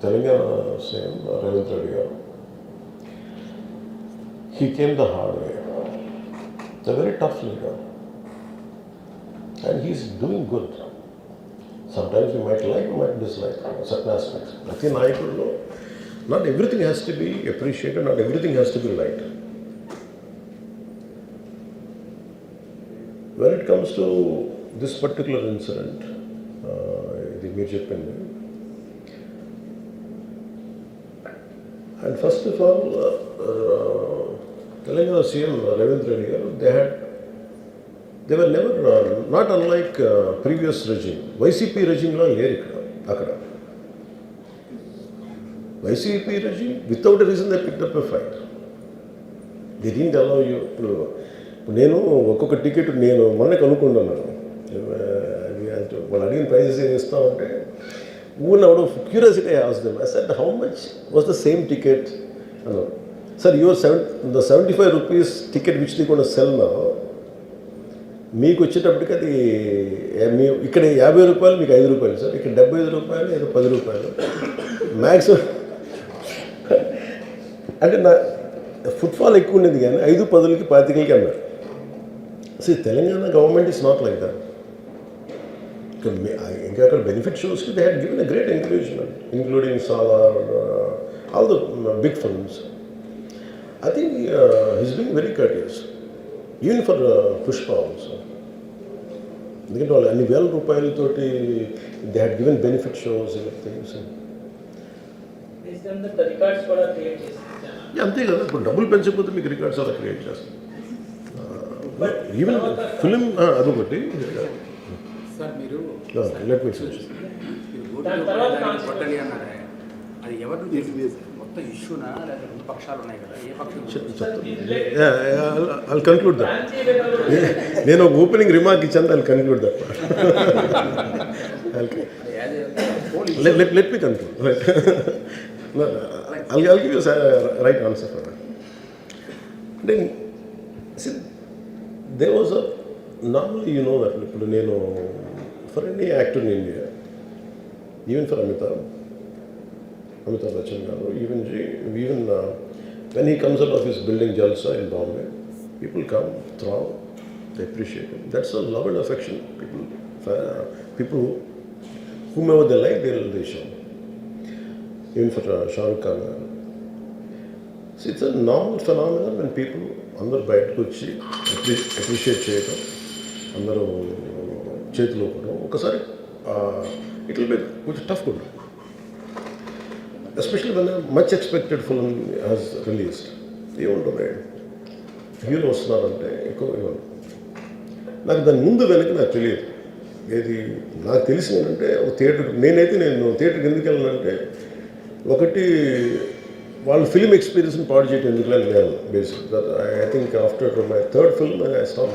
Telangana CM Revanth Reddy garu he came the hard way the very tough leader and he's doing good sometimes you might like might dislike certain aspects ప్రతి నాయకుడిలో not everything has to be appreciated not everything has to be light when it comes to this particular incident ఇది మీరు చెప్పింది and first of all Telangana CM Revanth Reddy garu they had they were never not unlike previous regime YCP రెజిమ్లో లేరు ఇక్కడ అక్కడ YCP regime without reason they pick up a fight they didn't allow you ఇప్పుడు నేను ఒక్కొక్క ticket నేను మొన్న కనుక్కున్నాను. వాళ్ళు అడిగిన ప్రైజెస్ ఏం ఇస్తామంటే ఊన్ out of curiosity as I said how much was the same ticket అన్నారు sir your seven the seventy five rupees ticket which the కూడా సెల్ నా మీకు వచ్చేటప్పటికి అది మీ ఇక్కడ యాభై రూపాయలు మీకు ఐదు రూపాయలు. సార్ ఇక్కడ డెబ్బై ఐదు రూపాయలు ఏదో పది రూపాయలు. మ్యాక్సిమం అంటే నా ఫుట్ఫాల్ ఎక్కువ ఉండేది కానీ ఐదు పదులకి పాతికలకి అన్నారు. అసలు Telangana government is not like that ఇంకా మే- ఇంకా అక్కడ benefit షోస్కి they had given a great encouragement including Salaar all the big films I think his been very courteous even for Pushpa also ఎందుకంటే వాళ్ళు అన్ని వేల రూపాయలతోటి they had given benefit shows things అంతే కదా ఇప్పుడు డబ్బులు పెంచకపోతే మీకు రికార్డ్స్ అలా క్రియేట్ చేస్తాం ఈవెన్ ఫిలిం అదొకటి సార్ మీరు లెట్ మీ మీరు ఓటు దాని తర్వాత దాన్ని consequence. కొట్టండి అన్నారే. అది ఎవరు చేసింది? మొత్తం ఇష్యూనా లేదా రెండు పక్షాలు ఉన్నాయి కదా ఏ పక్షం? ఐ కన్క్లూడ్ ఏరియాలో నేను ఒక ఓపెనింగ్ రిమార్క్ ఇచ్చాను I conclude answer for that. Then, see, there was a, normally you know that, ఇప్పుడు నేను for any act in India even for Amitabh Amitabh Bachchan garu even even when he comes at of his building Jalsa in Bombay people come through the appreciate that's a love and affection people people whom ever the like their దేశం even for Shah Rukh Khan garu. It's a normal phenomenal and people అందరు బయటకు వచ్చి అప్రి appreciate చేయటం అందరూ చేతిలో కూడా ఒకసారి it will be కొంచెం టఫ్ కూడా especially one much expected film has released ఏముంటుంది? హీరో వస్తున్నారంటే ఎక్కువ ఏమన్నా నాకు దాని ముందు వెనక నాకు తెలియదు. ఏది? నాకు తెలిసి ఏంటంటే ఒక థియేటర్ నేనైతే నేను థియేటర్కి ఎందుకు వెళ్ళానంటే ఒకటి వాళ్ళ ఫిల్మ్ ఎక్స్పీరియన్స్ని పాడు చేయడం ఎందుకు లేదు basic I think after my third film I stop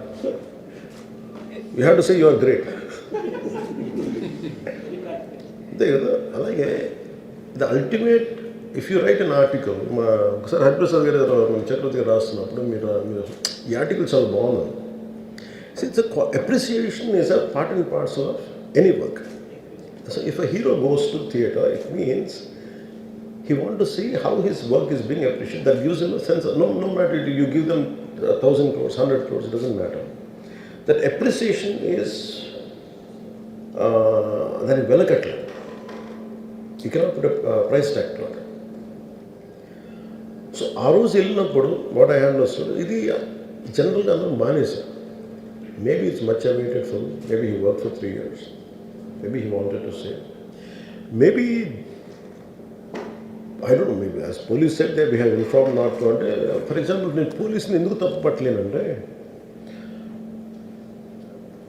You have to say you are great అంతే కదా అలాగే the ultimate if you write an article మా ఒకసారి హరిప్రసాద్ గారు ఎవరో మన చక్రవర్తి గారు రాస్తున్నప్పుడు మీరు మీరు ఈ ఆర్టికల్ చాలా బాగుంది it's appreciation is a part and parts of any work So if a hero goes to theatre, it means he want to see how his work is being appreciated. That gives him a sense of no, no matter you give them a thousand crores, hundred crores, it doesn't matter. That appreciation is దాన్ని వెలకట్లేదు. ఇక్కడ ఇప్పుడు price tractor so ఆ రోజు వెళ్ళినప్పుడు what I hand వస్తుంది ఇది జనరల్గా అందరూ మానేశారు. Maybe it's much awaited for maybe he work for three years maybe he wanted to say maybe I don't maybe police set they be have inform not అంటే for example నేను పోలీస్ని ఎందుకు తప్పు తప్పపట్లేనంటే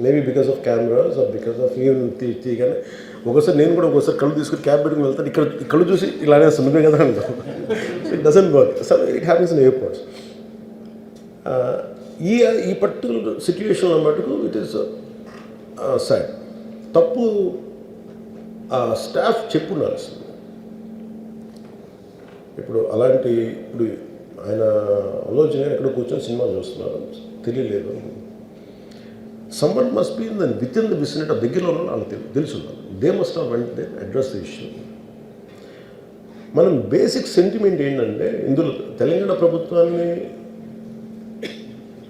Maybe because of cameras or because of even తీయగానే ఒకసారి నేను కూడా ఒకసారి కళ్ళు తీసుకుని క్యాబ్ పెట్టుకుని వెళ్తాను. ఇక్కడ కళ్ళు చూసి ఇలానే అనేస్తాను కదా అంటాను it doesn't work so it happens in airports ఈ ఈ పర్టికులర్ సిచ్యువేషన్లో మటుకు ఇట్ ఈస్ సైడ్ తప్పు uh, ఆ స్టాఫ్ చెప్పు ఇప్పుడు అలాంటి ఇప్పుడు ఆయన ఆలోచన ఎక్కడ కూర్చొని సినిమా చూస్తున్నారు. తెలియలేదు. Someone must be in then with in the vicinity దగ్గరలో ఉన్న వాళ్ళకి తెలు- తెలుసు they must have went they address the issue మనం బేసిక్ సెంటిమెంట్ ఏంటంటే ఇందులో తెలంగాణ ప్రభుత్వాన్ని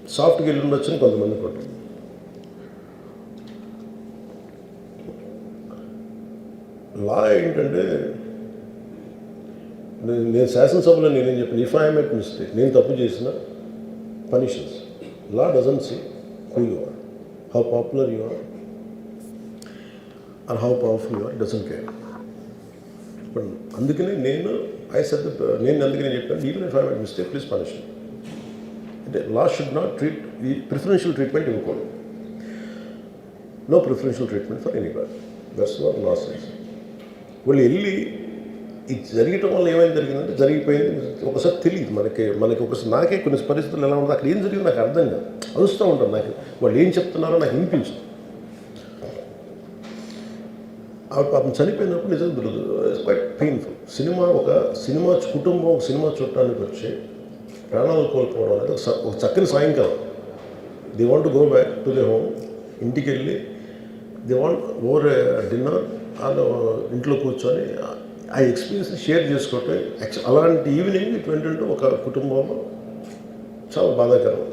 సాఫ్ట్గా వెళ్ళి ఉండొచ్చని కొంతమంది కొట్టారు. లా ఏంటంటే నేను నేను శాసనసభలో నేనేం చెప్పాను ఇఫ్ ఐఎమ్ ఎట్ మిస్టేక్ నేను తప్పు చేసిన punishments law doesn't see who you are how popular you are are how powerful you are doesn't care but అందుకనే నేను ఐ సెట్ uh, నేను అందుకనే చెప్పాను even if I my mistake please punish అంటే law should not treat ఈ preferential treatment ఇవ్వకూడదు. No preferential treatment for anybody that's what law sense వాళ్ళు వెళ్ళి ఇది జరగటం వల్ల ఏమైంది జరిగిందంటే జరిగిపోయింది ఒకసారి తెలియదు మనకి మనకి ఒకసారి నాకే కొన్ని పరిస్థితులు ఎలా ఉందో అక్కడ ఏం జరిగింది నాకు అర్థం కాదు. అరుస్తూ ఉంటాను నాకు వాళ్ళు ఏం చెప్తున్నారో నాకు వినిపించదు. ఆవిడ పాపం చనిపోయినప్పుడు నిజంగా క్వైట్ పెయిన్ఫుల్ సినిమా ఒక సినిమా కుటుంబం ఒక సినిమా చూడటానికి వచ్చి ప్రాణాలు కోల్పోవడం అనేది ఒక స- ఒక చక్కని సాయంకాలం. They want go back to the home ఇంటికి వెళ్ళి ది వాంట్ ఓవర్ డిన్నర్ వాళ్ళు ఇంట్లో కూర్చొని ఆ ఎక్స్పీరియన్స్ షేర్ చేసుకోవటం అలాంటి ఈవినింగ్ ఇటువంటి ఒక కుటుంబంలో చాలా బాధాకరం.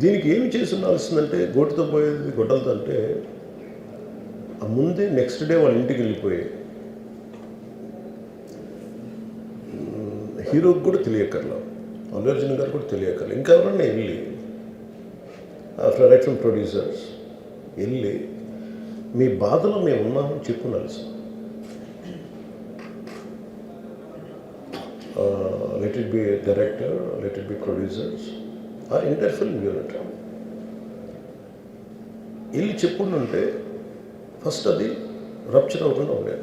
దీనికి ఏమి చేసి ఉండాల్సిందంటే గోటితో పోయేది గొడ్డలతో అంటే ఆ ముందే నెక్స్ట్ డే వాళ్ళ ఇంటికి వెళ్ళిపోయి హీరోకి కూడా తెలియక్కర్లా అల్లు అర్జున్ గారు కూడా తెలియకర్లా ఇంకా ఎవరన్నా వెళ్ళి రైట్ ఫ్రమ్ ప్రొడ్యూసర్స్ వెళ్ళి మీ బాధలో మేము ఉన్నామని చెప్పు let it be director let it be producers or entire film unit వెళ్ళి చెప్పుంటే ఫస్ట్ అది రప్చర్ అవ్వకుండా ఉండేది.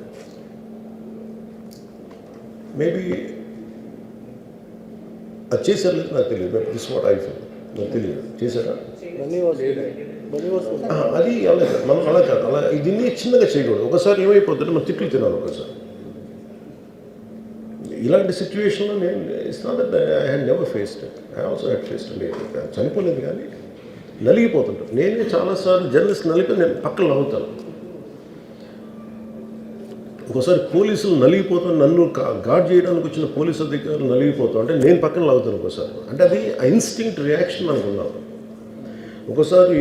మేబీ అది చేశారు లేదు నాకు తెలియదు. But this what I feel నాకు తెలియదు. చేశారా? ఆ, అది అలా కాదు. మనం అలా కాదు. అలా దీన్ని చిన్నగా చేయకూడదు. ఒకసారి ఏమైపోతుందంటే మనం తిట్లు తినాలి ఒకసారి. ఇలాంటి సిచ్యువేషన్లో నేను it's not that I had never faced I also had faced చనిపోలేదు కానీ నలిగిపోతుంటాను నేనే చాలాసార్లు జర్నలిస్ట్ నలిపి నేను పక్కన నవ్వుతాను. ఒకసారి పోలీసులు నలిగిపోతాను నన్ను గార్డ్ చేయడానికి వచ్చిన పోలీసు అధికారులు నలిగిపోతాం. అంటే నేను పక్కన లాగుతాను ఒకసారి అంటే అది ఇన్స్టింక్ట్ రియాక్షన్ మనకు ఉన్నాం ఒకసారి